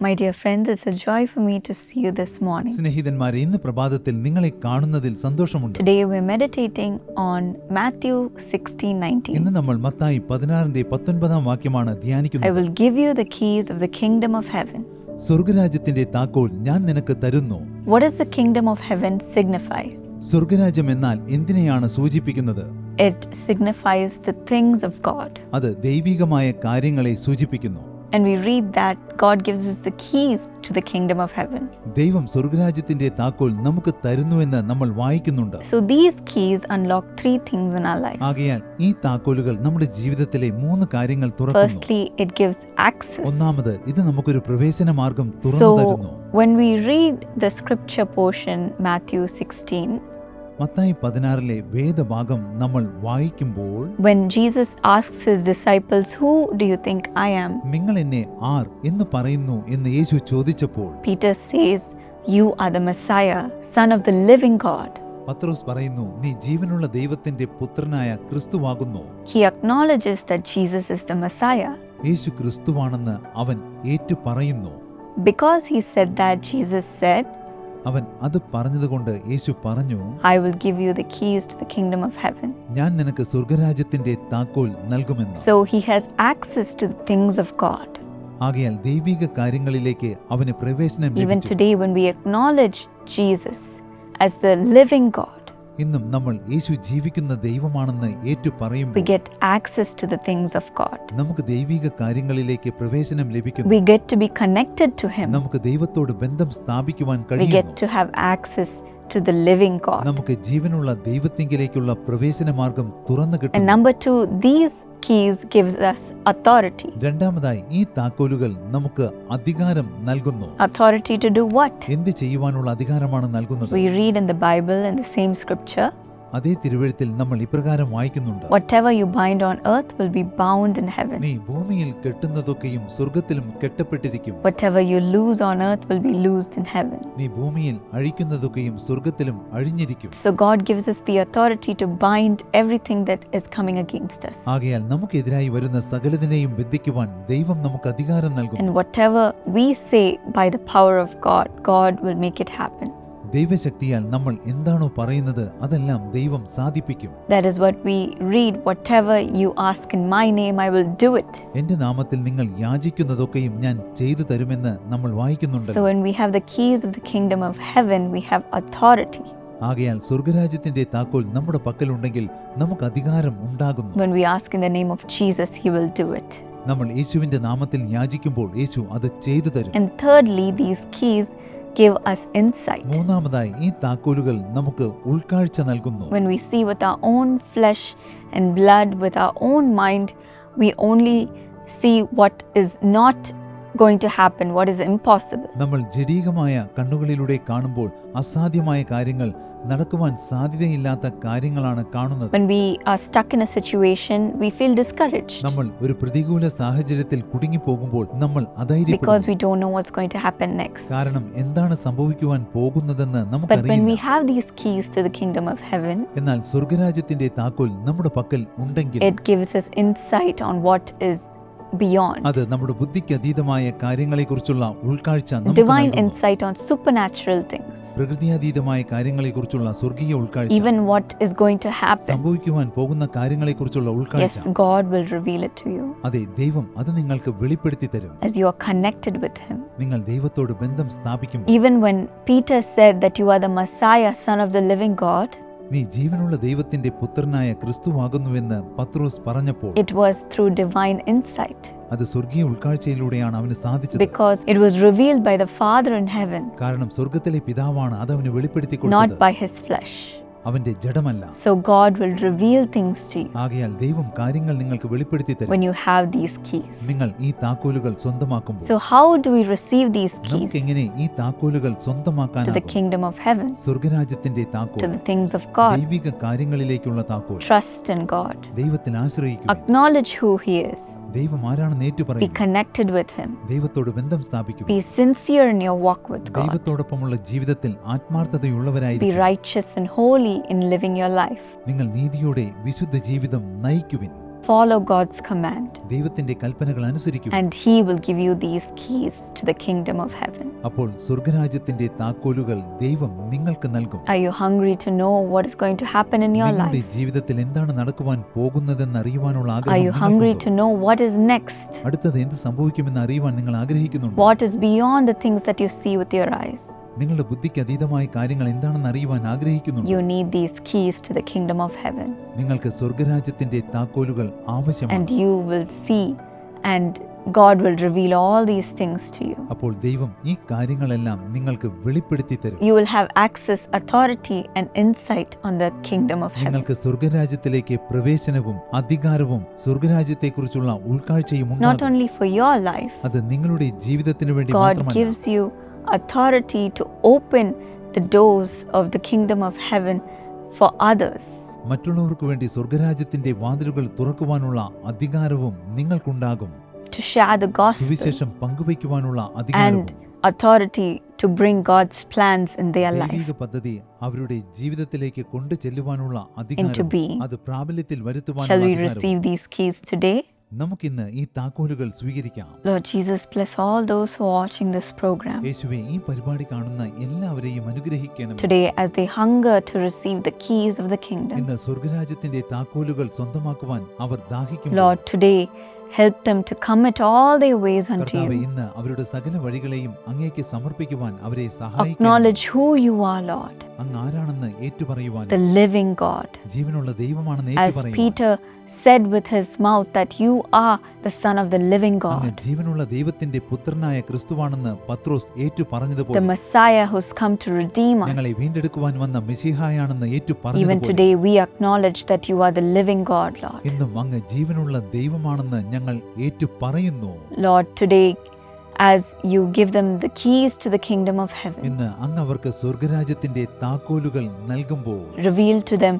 My dear friends, it's a joy for me to see you this morning. സ്നേഹിതന്മാരെ ഇന്ന് പ്രഭാതത്തിൽ നിങ്ങളെ കാണുന്നതിൽ സന്തോഷമുണ്ട് Today we're meditating on Matthew 16 19. ഇന്ന് നമ്മൾ മത്തായി പതിനാറിന്റെ പത്തൊൻപതാം വാക്യമാണ് I ധ്യാനിക്കുന്നത് will give you the keys of the kingdom of heaven. സ്വർഗരാജ്യത്തിന്റെ താക്കോൽ ഞാൻ നിനക്ക് തരുന്നു What does the kingdom of heaven signify? സ്വർഗരാജ്യം എന്നാൽ എന്തിനെയാണ് സൂചിപ്പിക്കുന്നത് It signifies the things of God. അത് ദൈവികമായ കാര്യങ്ങളെ സൂചിപ്പിക്കുന്നു And we read that God gives us the keys to the kingdom of heaven. ദൈവം സ്വർഗരാജ്യത്തിന്റെ താക്കോൽ നമുക്ക് തരുന്നുവെന്ന് നമ്മൾ വായിക്കുന്നുണ്ട് So these keys unlock three things in our life. ആകയാൽ ഈ താക്കോലുകൾ നമ്മുടെ ജീവിതത്തിലെ മൂന്ന് കാര്യങ്ങൾ തുറക്കുന്നു Firstly, it gives access. ഒന്നാമത് ഇത് നമുക്കൊരു പ്രവേശന മാർഗം തുറന്നു തരുന്നു So when we read the scripture portion, Matthew 16, Mathai പതിനാറിലെ വേദഭാഗം നമ്മൾ വായിക്കുമ്പോൾ when Jesus asks his disciples, Who do you think I am? നിങ്ങൾ എന്നെ ആർ എന്ന് പറയുന്നു എന്ന് യേശു ചോദിച്ചപ്പോൾ Peter says, You are the Messiah, Son of the living God. പത്രോസ് പറയുന്നു നീ ജീവനുള്ള ദൈവത്തിന്റെ പുത്രനായ ക്രിസ്തുവാകുന്നു He acknowledges that Jesus is the Messiah. യേശു ക്രിസ്തുവാണെന്ന് അവൻ ഏറ്റു പറയുന്നു Because he said that, Jesus said, അവൻ അത് പറഞ്ഞതുകൊണ്ട് യേശു പറഞ്ഞു I will give you the keys to the kingdom of heaven. ഞാൻ നിനക്ക് സ്വർഗരാജ്യത്തിന്റെ താക്കോൽ നൽകുമെന്ന് So he has access to the things of God. ആകയാൽ ദൈവിക കാര്യങ്ങളിലേക്ക് അവന് പ്രവേശനം Even ലഭിച്ചു today, when we acknowledge Jesus as the living God, ഇന്നും നമ്മൾ യേശു ജീവിക്കുന്ന ദൈവമാണെന്ന് ഏറ്റു we പറയുമ്പോൾ get access to the things of God. നമുക്ക് ദൈവിക കാര്യങ്ങളിലേക്ക് പ്രവേശനം ലഭിക്കുന്നു We get to be connected to Him. നമുക്ക് ദൈവത്തോട് ബന്ധം സ്ഥാപിക്കുവാൻ We കഴിയുന്നു get to have access to the living God. നമുക്ക് ജീവനുള്ള ദൈവത്തിങ്കിലേക്കുള്ള പ്രവേശന മാർഗം തുറന്നു And കിട്ടുന്നു number two, these keys gives us authority. രണ്ടാമതായി ഈ താക്കോലുകൾ നമുക്ക് അധികാരം നൽകുന്നു Authority to do what? എന്ത് ചെയ്യുവാനുള്ള അധികാരമാണ് നൽകുന്നത് We read in the Bible in the same scripture, അതേ തിരുവഴുത്തിൽ നമ്മൾ ഇപ്രകാരം വായിക്കുന്നുണ്ട് whatever you bind on earth will be bound in heaven. നീ ഭൂമിയിൽ കെട്ടുന്നതൊക്കെയും സ്വർഗത്തിലും കെട്ടപ്പെട്ടിരിക്കും Whatever you lose on earth will be loosed in heaven. നീ ഭൂമിയിൽ അഴിക്കുന്നതൊക്കെയും സ്വർഗത്തിലും അഴിഞ്ഞിരിക്കും So God gives us the authority to bind everything that is coming against us. ആകയാൽ നമുക്കെതിരായി വരുന്ന സകലതിനെയും ബന്ധിക്കുവാൻ ദൈവം നമുക്ക് അധികാരം നൽകും And whatever we say by the power of God, God will make it happen. ദൈവശക്തിയാൽ നമ്മൾ എന്താണോ പറയുന്നത് അതെല്ലാം ദൈവം സാധിപ്പിക്കും That is what we read. Whatever you ask in my name, I will do it. എന്റെ നാമത്തിൽ നിങ്ങൾ യാചിക്കുന്നതൊക്കെയും ഞാൻ ചെയ്തു തരുമെന്ന് നമ്മൾ വായിക്കുന്നുണ്ട് So when we have the keys of the kingdom of heaven, we have authority. ആകയാൽ സ്വർഗരാജ്യത്തിന്റെ താക്കോൽ നമ്മുടെ പക്കലുണ്ടെങ്കിൽ നമുക്ക് അധികാരം ഉണ്ടാകുന്നു When we ask in the name of Jesus, He will do it. നമ്മൾ യേശുവിന്റെ നാമത്തിൽ യാചിക്കുമ്പോൾ യേശു അത് ചെയ്തു തരും And thirdly, these keys give us insight. മൂന്നാമതായി ഈ താക്കോലുകൾ നമുക്ക് ഉൾക്കാഴ്ച നൽകുന്നു When we see with our own flesh and blood, with our own mind, we only see what is not going to happen, what is impossible. നമ്മൾ ജഡീകമായ കണ്ണുകളിലൂടെ കാണുമ്പോൾ അസാധ്യമായ കാര്യങ്ങൾ നടക്കുവാൻ സാധ്യതയില്ലാത്ത കാര്യങ്ങളാണ് കാണുന്നത് When we are stuck in a situation, we feel discouraged നമ്മൾ ഒരു പ്രതികൂല സാഹചര്യത്തിൽ കുടുങ്ങിപ്പോകുമ്പോൾ നമ്മൾ because അധൈര്യപ്പെടും we don't know what's going to happen next. കാരണം എന്താണ് സംഭവിക്കുവാൻ പോകുന്നതെന്ന് But when we നമുക്കറിയില്ല have these keys to the kingdom of heaven, എന്നാൽ സ്വർഗരാജ്യത്തിന്റെ താക്കോൽ നമ്മുടെ പക്കൽ ഉണ്ടെങ്കിൽ it gives us insight on what is beyond. അത് നമ്മുടെ ബുദ്ധിക്ക് അതീതമായ കാര്യങ്ങളെക്കുറിച്ചുള്ള ഉൾക്കാഴ്ച നമുക്ക് Divine നൽകുന്നു. insight on supernatural things. പ്രകൃതിയാതീതമായ കാര്യങ്ങളെക്കുറിച്ചുള്ള സ്വർഗീയ ഉൾക്കാഴ്ച Even what is going to happen. സംഭവിക്കുവാൻ പോകുന്ന കാര്യങ്ങളെക്കുറിച്ചുള്ള Yes, ഉൾക്കാഴ്ച God will reveal it to you അതെ ദൈവം അത് നിങ്ങൾക്ക് വെളിപ്പെടുത്തി തരും as you are connected with Him. നിങ്ങൾ ദൈവത്തോട് ബന്ധം സ്ഥാപിക്കും Even when Peter said that you are the Messiah, Son of the living God, നീ ജീവനുള്ള ദൈവത്തിന്റെ പുത്രനായ ക്രിസ്തുവാകുന്നുവെന്ന് പത്രോസ് പറഞ്ഞപ്പോൾ it was through divine insight അത് സ്വർഗീയ ഉൾക്കാഴ്ചയിലൂടെയാണ് അവന് സാധിച്ചത് because it was revealed by the father in heaven കാരണം സ്വർഗത്തിലെ പിതാവാണ് അത് അവനെ വെളിപ്പെടുത്തി കൊടുത്തത് നോട്ട് ബൈ ഹിസ് flesh. അവന്റെ ജഡമല്ല So God will reveal things to you ആകയാൽ ദൈവം കാര്യങ്ങൾ നിങ്ങൾക്ക് വെളിപ്പെടുത്തി തരും when you have these keys. നിങ്ങൾ ഈ താക്കോലുകൾ സ്വന്തമാക്കുമ്പോൾ So, how do we receive these നമുക്ക് keys എങ്ങനെ ഈ താക്കോലുകൾ to the സ്വന്തമാക്കാനാകും kingdom of heaven, സ്വർഗരാജ്യത്തിന്റെ താക്കോൽ to the things of God? ദൈവിക കാര്യങ്ങളിലേക്കുള്ള താക്കോൽ Trust in God, ദൈവത്തിൽ ആശ്രയിക്കുക acknowledge who He is, ദൈവം ആരാണെന്ന് ഏറ്റു be പറയും connected with Him, ദൈവത്തോട് ബന്ധം സ്ഥാപിക്കുക be sincere in your walk with God, ദൈവത്തോടൊപ്പമുള്ള ജീവിതത്തിൽ be ആത്മാർത്ഥതയുള്ളവരായിരിക്കും righteous and holy in living your life. നിങ്ങൾ നീതിയോടെ വിശുദ്ധ ജീവിതം നയിക്കുവിൻ. follow God's command, ദൈവത്തിന്റെ കൽപ്പനകൾ അനുസരിക്കും and He will give you these keys to the kingdom of heaven. അപ്പോൾ സ്വർഗരാജ്യത്തിന്റെ താക്കോലുകൾ ദൈവം നിങ്ങൾക്ക് നൽകും Are you hungry to know what is going to happen in your നിങ്ങളുടെ life? ജീവിതത്തിൽ എന്താണ് നടക്കുവാൻ പോകുന്നതെന്ന് അറിയുവാനുള്ള Are ആഗ്രഹം you hungry നിങ്ങൾക്കുണ്ടോ? to know what is next? അടുത്തത് എന്ത് സംഭവിക്കുമെന്ന് അറിയുവാൻ നിങ്ങൾ ആഗ്രഹിക്കുന്നുണ്ടോ What is beyond the things that you see with your eyes? നിങ്ങളുടെ ബുദ്ധിക്ക് അതീതമായ കാര്യങ്ങൾ എന്താണെന്ന് അറിയുവാൻ ആഗ്രഹിക്കുന്നു You need these keys to the kingdom of heaven, നിങ്ങൾക്ക് സ്വർഗരാജ്യത്തിന്റെ താക്കോലുകൾ ആവശ്യമാണ്. And you will see, and God will reveal all these things to you. അപ്പോൾ ദൈവം ഈ കാര്യങ്ങളെല്ലാം നിങ്ങൾക്ക് വെളിപ്പെടുത്തി തരും. You will have access, authority, and insight on the kingdom of heaven. നിങ്ങൾക്ക് സ്വർഗരാജ്യത്തിലേക്ക് പ്രവേശനവും അധികാരവും സ്വർഗരാജ്യത്തെക്കുറിച്ചുള്ള ഉൾക്കാഴ്ചയും Not ഉണ്ടാകും. only for your life, അത് നിങ്ങളുടെ ജീവിതത്തിന് വേണ്ടി God മാത്രമല്ല. gives you authority to open the doors of the kingdom of heaven for others. മറ്റുള്ളവർക്ക് വേണ്ടി സ്വർഗരാജ്യത്തിന്റെ വാതിലുകൾ തുറക്കുവാനുള്ള അധികാരവും നിങ്ങൾക്കുണ്ടാകും to share the gospel സുവിശേഷം പങ്കുവയ്ക്കുവാനുള്ള അധികാരവും and authority to bring God's plans in their life. ദൈവിക പദ്ധതി അവരുടെ ജീവിതത്തിലേക്ക് കൊണ്ടു ചെല്ലുവാനുള്ള അധികാരം being. അത് പ്രാബല്യത്തിൽ Shall വരുത്തുവാനുള്ള we അധികാരവും receive these keys today? നമുക്കിന്ന് ഈ താക്കോലുകൾ സ്വീകരിക്കാം. Lord Jesus bless all those who watching this program യേശുവെ ഈ പരിപാടി കാണുന്ന എല്ലാവരെയും അനുഗ്രഹിക്കണം today as they hunger to receive the keys of the kingdom ഇന്ന് സ്വർഗരാജ്യത്തിന്റെ താക്കോലുകൾ സ്വന്തമാക്കുവാൻ അവർ ദാഹിക്കുന്നു Lord today help them to commit all their ways unto കർത്താവെ you. ഇന്ന് അവരുടെ സകല വഴികളെയും അങ്ങേക്ക് സമർപ്പിക്കുവാൻ അവരെ സഹായിക്കണം Acknowledge who you are, Lord, അങ്ങ് ആരാണെന്ന് ഏറ്റുപറയുവാൻ the living God. ജീവനുള്ള ദൈവമാണെന്ന് As ഏറ്റുപറയുവാൻ Peter said with his mouth that you are the Son of the living അങ്ങ് God, ജീവനുള്ള ദൈവത്തിന്റെ പുത്രനായ ക്രിസ്തുവാണെന്ന് പത്രോസ് ഏറ്റു the പറഞ്ഞതുപോലെ Messiah who's come to redeem us. ഞങ്ങളെ വീണ്ടെടുക്കുവാൻ വന്ന മെസ്സിഹായാണെന്ന് ഏറ്റു Even പറഞ്ഞതുപോലെ today, we acknowledge that you are the living God, Lord. ഇന്നും അങ്ങ് ജീവനുള്ള ദൈവമാണെന്ന് ഞങ്ങൾ ഏറ്റു പറയുന്നു Lord, today, as you give them the keys to the kingdom of heaven, ഇന്ന് അങ്ങ് അവർക്ക് സ്വർഗരാജ്യത്തിന്റെ താക്കോലുകൾ നൽകുമ്പോൾ reveal to them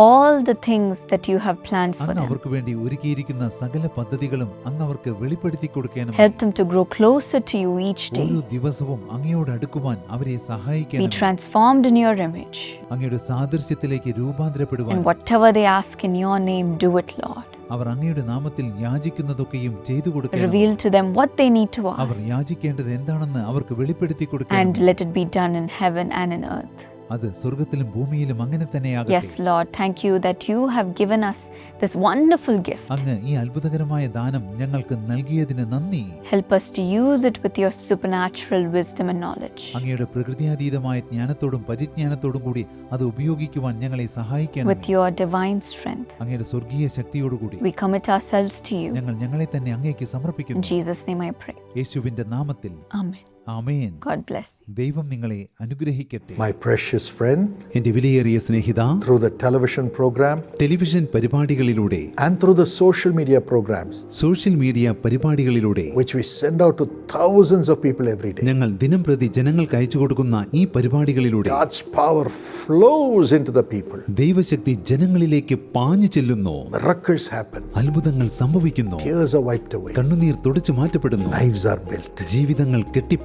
all the things that you have planned for അങ്ങ് them. അവർക്ക് വേണ്ടി ഒരുക്കിയിരിക്കുന്ന സകല പദ്ധതികളും അങ്ങ് അവർക്ക് വെളിപ്പെടുത്തി കൊടുക്കണം Help them to grow closer to you each day. ഓരോ ദിവസവും അങ്ങയോട് അടുക്കുവാൻ അവരെ Be സഹായിക്കണം transformed in your image. അങ്ങയുടെ സാദൃശ്യത്തിലേക്ക് രൂപാന്തരപ്പെടുവാൻ And whatever they ask in your name, do it, Lord. അവർ അങ്ങയുടെ നാമത്തിൽ യാചിക്കുന്നതൊക്കെയും ചെയ്തു കൊടുക്കണം Reveal to them what they need to our ask. യാചിക്കേണ്ടത് എന്താണെന്ന് അവർക്ക് വെളിപ്പെടുത്തി കൊടുക്കണം And let it be done in heaven and in earth. അത് സ്വർഗത്തിലും ഭൂമിയിലും അങ്ങനെ തന്നെ ആകട്ടെ yes Lord thank you that you have given us this wonderful gift അങ്ങ് ഈ അത്ഭുതകരമായ ദാനം ഞങ്ങൾക്ക് നൽകിയതിന് നന്ദി. Help us to use it with your supernatural wisdom and knowledge അങ്ങയുടെ പ്രകൃതിയാതീതമായ ജ്ഞാനത്തോടും പരിജ്ഞാനത്തോടും കൂടി അത് ഉപയോഗിക്കുവാൻ ഞങ്ങളെ സഹായിക്കണം വിത്ത് യുവർ ഡിവൈൻ സ്ട്രെങ്ത് അങ്ങയുടെ സ്വർഗീയ ശക്തിയോട് കൂടി we commit ourselves to you ഞങ്ങൾ ഞങ്ങളെ തന്നെ അങ്ങേക്ക് സമർപ്പിക്കുന്നു. In Jesus name I pray യേശുവിന്റെ നാമത്തിൽ. ആമേൻ ആമേൻ God bless you. ദൈവം നിങ്ങളെ അനുഗ്രഹിക്കട്ടെ My precious friend, എന്റെ വിലയേറിയ സ്നേഹിത through the television program television പരിപാടികളിലൂടെ and through the social media programs, social media പരിപാടികളിലൂടെ which we send out to thousands of people every day, ഞങ്ങൾ ദിനംപ്രതി ജനങ്ങൾക്ക് അയച്ചു കൊടുക്കുന്ന ഈ പരിപാടികളിലൂടെ God's power flows into the people. ദൈവശക്തി ജനങ്ങളിലേക്ക് പാഞ്ഞു ചെല്ലുന്നു Miracles happen, അത്ഭുതങ്ങൾ സംഭവിക്കുന്നു tears are wiped away, കണ്ണുനീർ തുടച്ചു മാറ്റപ്പെടുന്നു lives are built. ജീവിതങ്ങൾ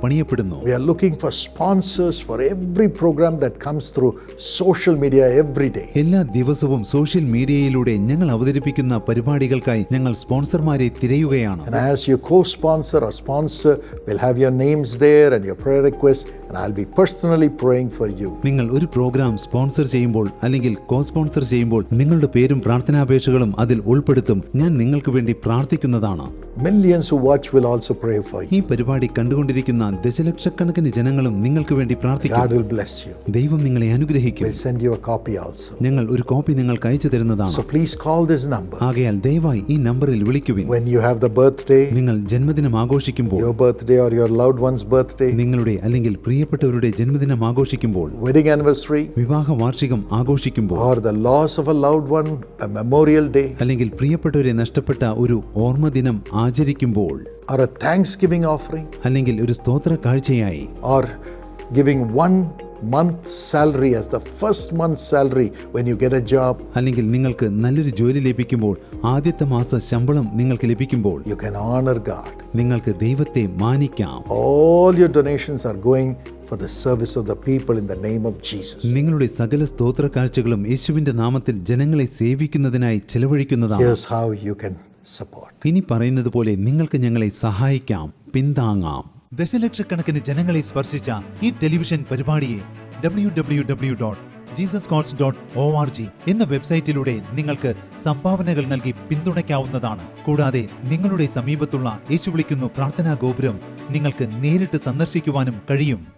കെട്ടിപ്പണിയപ്പെടുന്നു We are looking for sponsors for every program that comes through social media every day. എല്ലാ ദിവസവും സോഷ്യൽ മീഡിയയിലൂടെ ഞങ്ങൾ അവതരിപ്പിക്കുന്ന പരിപാടികൾക്കായി ഞങ്ങൾ സ്പോൺസർമാരെ തിരയുകയാണ് And as you co sponsor or sponsor, will have your names there and your prayer requests, and I'll be personally praying for you. നിങ്ങൾ ഒരു പ്രോഗ്രാം സ്പോൺസർ ചെയ്യുമ്പോൾ അല്ലെങ്കിൽ കോ സ്പോൺസർ ചെയ്യുമ്പോൾ നിങ്ങളുടെ പേരും പ്രാർത്ഥനാപേക്ഷകളും അതിൽ ഉൾപ്പെടുത്തും ഞാൻ നിങ്ങൾക്ക് വേണ്ടി പ്രാർത്ഥിക്കുന്നതാണ് watch will also pray for you. ഈ പരിപാടി കണ്ടുകൊണ്ടിരിക്കുന്ന ദശലക്ഷക്കണക്കിന് ജനങ്ങളും നിങ്ങൾക്ക് വേണ്ടി പ്രാർത്ഥിക്കും. ദൈവം നിങ്ങളെ അനുഗ്രഹിക്കും. We'll send you a copy also. ഞങ്ങൾ ഒരു കോപ്പി നിങ്ങൾക്ക് അയച്ചു തരുന്നതാണ്. So please call this number. ആകയാൽ ദയവായി ഈ നമ്പറിൽ വിളിക്കുവിൻ. When you have the birthday, നിങ്ങൾ ജന്മദിനം ആഘോഷിക്കുമ്പോൾ your birthday or your loved one's birthday, നിങ്ങളുടെ അല്ലെങ്കിൽ പ്രിയപ്പെട്ടവരുടെ ജന്മദിനം ആഘോഷിക്കുമ്പോൾ wedding anniversary, വിവാഹ വാർഷികം ആഘോഷിക്കുമ്പോൾ or the loss of a loved one, a memorial day, അല്ലെങ്കിൽ പ്രിയപ്പെട്ടവരെ നഷ്ടപ്പെട്ട ഒരു ഓർമ്മ ദിനം ആചരിക്കുമ്പോൾ or a Thanksgiving offering, അല്ലെങ്കിൽ ഒരു സ്തോത്ര കാഴ്ചയായി or giving one month salary as the first month salary when you get a job, അല്ലെങ്കിൽ നിങ്ങൾക്ക് നല്ലൊരു ജോലി ലഭിക്കുമ്പോൾ ആദ്യത്തെ മാസ ശമ്പളം നിങ്ങൾക്ക് ലഭിക്കുമ്പോൾ you can honor God. നിങ്ങൾക്ക് ദൈവത്തെ മാനിക്കാം All your donations are going for the service of the people in the name of Jesus. നിങ്ങളുടെ സകല സ്തോത്ര കാഴ്ചകളും യേശുവിന്റെ നാമത്തിൽ ജനങ്ങളെ സേവിക്കുന്നതിനായി ചെലവഴിക്കുന്നതാണ് Here's how you can support. ഇനി പറയുന്നത് പോലെ നിങ്ങൾക്ക് ഞങ്ങളെ സഹായിക്കാം പിന്താങ്ങാം. ദശലക്ഷക്കണക്കിന് ജനങ്ങളെ സ്പർശിച്ച ഈ ടെലിവിഷൻ പരിപാടിയെ W dot Jesus Calls dot O R G എന്ന വെബ്സൈറ്റിലൂടെ നിങ്ങൾക്ക് സംഭാവനകൾ നൽകി പിന്തുണയ്ക്കാവുന്നതാണ്. കൂടാതെ നിങ്ങളുടെ സമീപത്തുള്ള യേശു വിളിക്കുന്നു പ്രാർത്ഥനാ ഗോപുരം നിങ്ങൾക്ക് നേരിട്ട് സന്ദർശിക്കുവാനും കഴിയും.